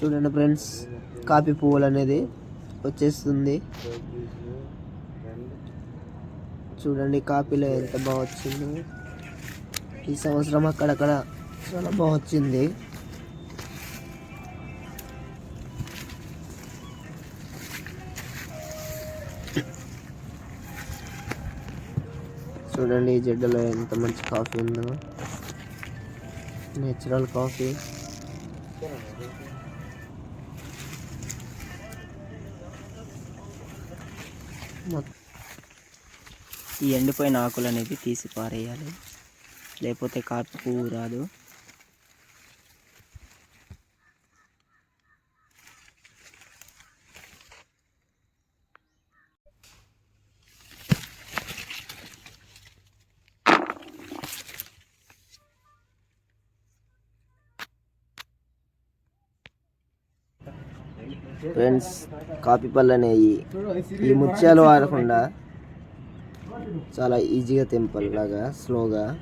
చూడండి friends coffee పువ్వులు అనేది వచ్చేస్తుంది. చూడండి కాపీలో ఎంత బాగా వచ్చిందో. ఈ సంవత్సరం అక్కడక్కడ చాలా బాగా వచ్చింది. చూడండి ఈ జడ్డలో ఎంత మంచి కాఫీ ఉందో. Natural coffee. ఈ ఎండిపోయిన ఆకులు అనేది తీసి పారేయాలి. లేకపోతే కాపు పువ్వు రాదు. ఫ్రెండ్స్ కాపీ పళ్ళు అనేవి ఈ ముత్యాలు వాడకుండా చాలా ఈజీగా తెంపలాగా స్లోగా.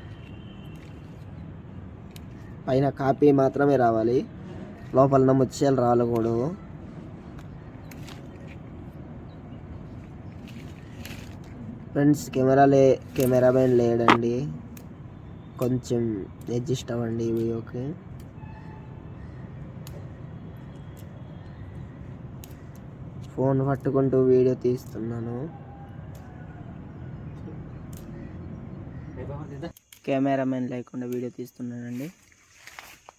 పైన కాపీ మాత్రమే రావాలి. లోపల ముత్యాలు రాలకూడదు. ఫ్రెండ్స్ కెమెరా లే కెమెరా లేడండి. కొంచెం అడ్జస్ట్ అవ్వండి ఈ వీడియోకి. ఫోన్ పట్టుకుంటూ వీడియో తీస్తున్నాను. కెమెరామెన్ లేకుండా వీడియో తీస్తున్నానండి.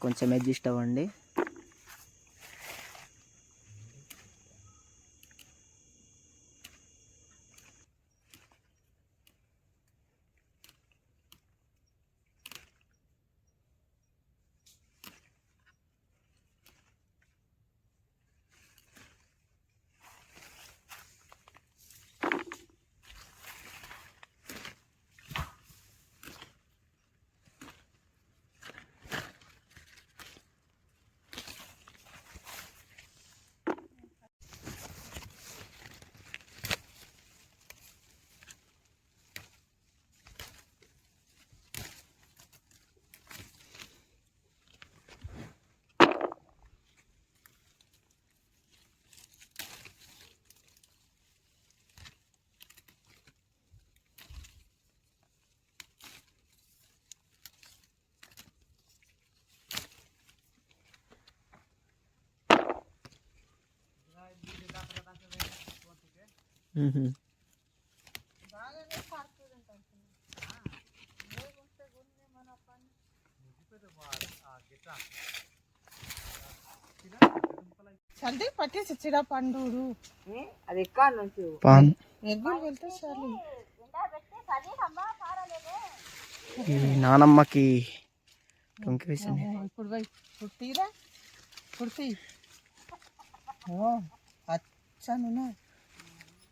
కొంచెం అడ్జస్ట్ అవ్వండి. చల్లి పట్టేసి చిడ పండు అది ఎక్కడ నుంచి? పాన్. ఎగ్గులు వెళ్తే చాలు ఈ నానమ్మకి టొంకి వేసింది. ఇప్పుడు పోయి ఇప్పుడు తీరా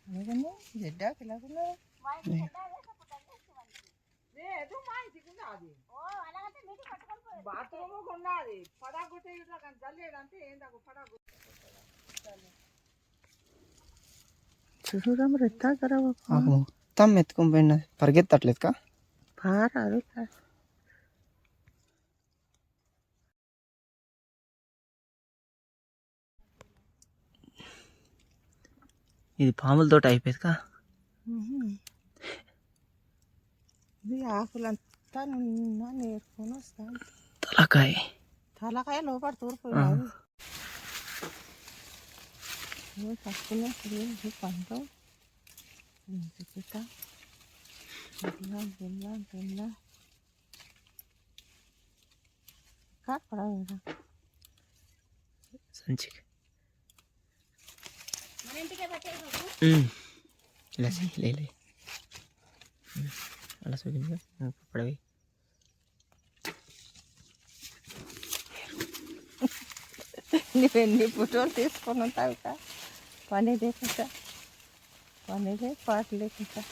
ఇప్పుడు తీ ఓ అచ్చాను లేదండి జడ్డాకి ఎలాగున్నా బాత్రూమ్ ఉన్నది పడాగుట్టే ఇట్లా కానీ జల్లేదంటే ఏందాకు పడాగు చూడడం రెత్తా కదా ఆకు మొత్తం ఎత్తుకొని పోయినది పరిగెత్తట్లేదు కా పారాదు ఇది పాములతోటి అయిపోయింది కా ఇది ఆకులంతా నిన్న నేర్చుకొని వస్తాను తలకాయ. తలకాయ లోపల తూర్పు కాపడా సంచికి. ఇలా లే. అలా చూపించు. పడవి. నువ్వెన్ని ఫోటోలు తీసుకొని ఉంటావు కా పని లేకుండా. పని లేదు పాట లేకుండా.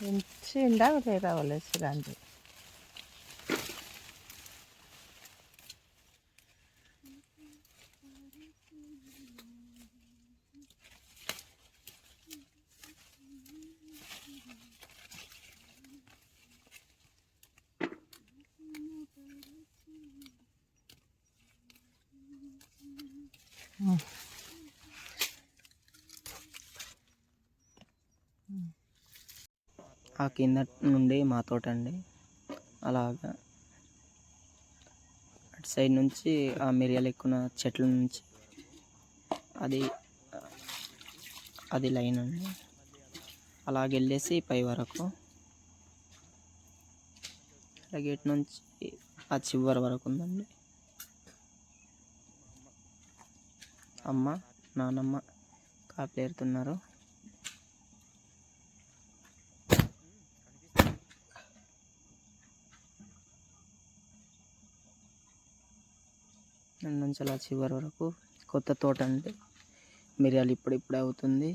మంచి ఇండాక లేదా వాళ్ళేసి ఆ కింద నుండి మా తోట అండి అలాగా. అటు సైడ్ నుంచి ఆ మిరియాలు ఎక్కున చెట్ల నుంచి అది అది లైన్ అండి. అలాగ వెళ్ళేసి పై వరకు. ఆ గేట్ నుంచి ఆ చివరి వరకు ఉందండి. అమ్మ నానమ్మ కాపీ ఏరుతున్నారు నుంచి అలా చివరి వరకు కొత్త తోట అంటే మిరియాలు ఇప్పుడిప్పుడే అవుతుంది.